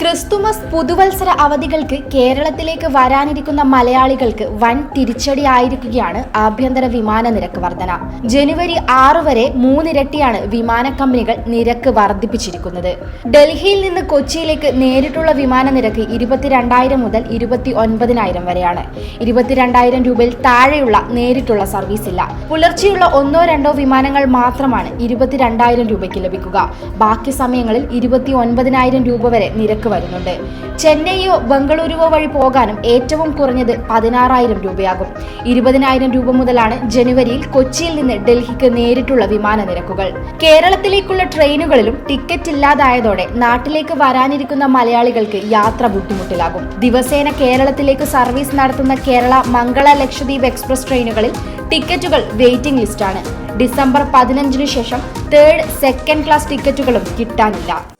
Christmas പുതുവത്സര അവധികൾക്ക് കേരളത്തിലേക്ക് വരാനിരിക്കുന്ന മലയാളികൾക്ക് വൻ തിരിച്ചടി ആയിരിക്കുകയാണ് ആഭ്യന്തര വിമാന നിരക്ക് വർധന. ജനുവരി ആറ് വരെ മൂന്നിരട്ടിയാണ് വിമാന കമ്പനികൾ നിരക്ക് വർദ്ധിപ്പിച്ചിരിക്കുന്നത്. ഡൽഹിയിൽ നിന്ന് കൊച്ചിയിലേക്ക് നേരിട്ടുള്ള വിമാന നിരക്ക് ഇരുപത്തിരണ്ടായിരം മുതൽ ഇരുപത്തി ഒൻപതിനായിരം വരെയാണ്. ഇരുപത്തിരണ്ടായിരം രൂപയിൽ താഴെയുള്ള നേരിട്ടുള്ള സർവീസ് ഇല്ല പുലർച്ചെയുള്ള ഒന്നോ രണ്ടോ വിമാനങ്ങൾ മാത്രമാണ് ഇരുപത്തിരണ്ടായിരം രൂപയ്ക്ക് ലഭിക്കുക. ബാക്കി സമയങ്ങളിൽ ഇരുപത്തി ഒൻപതിനായിരം രൂപ വരെ നിരക്ക് വരുന്നുണ്ട്. ചെന്നൈയോ ബംഗളൂരുവോ വഴി പോകാനും ഏറ്റവും കുറഞ്ഞത് പതിനാറായിരം രൂപയാകും. ഇരുപതിനായിരം രൂപ മുതലാണ് ജനുവരിയിൽ കൊച്ചിയിൽ നിന്ന് ഡൽഹിക്ക് നേരിട്ടുള്ള വിമാന നിരക്കുകൾ. കേരളത്തിലേക്കുള്ള ട്രെയിനുകളിലും ടിക്കറ്റ് ഇല്ലാതായതോടെ നാട്ടിലേക്ക് വരാനിരിക്കുന്ന മലയാളികൾക്ക് യാത്ര ബുദ്ധിമുട്ടിലാകും. ദിവസേന കേരളത്തിലേക്ക് സർവീസ് നടത്തുന്ന കേരള മംഗള ലക്ഷദ്വീപ് എക്സ്പ്രസ് ട്രെയിനുകളിൽ ടിക്കറ്റുകൾ വെയിറ്റിംഗ് ലിസ്റ്റാണ്. ഡിസംബർ പതിനഞ്ചിനു ശേഷം തേർഡ് സെക്കൻഡ് ക്ലാസ് ടിക്കറ്റുകളും കിട്ടാനില്ല.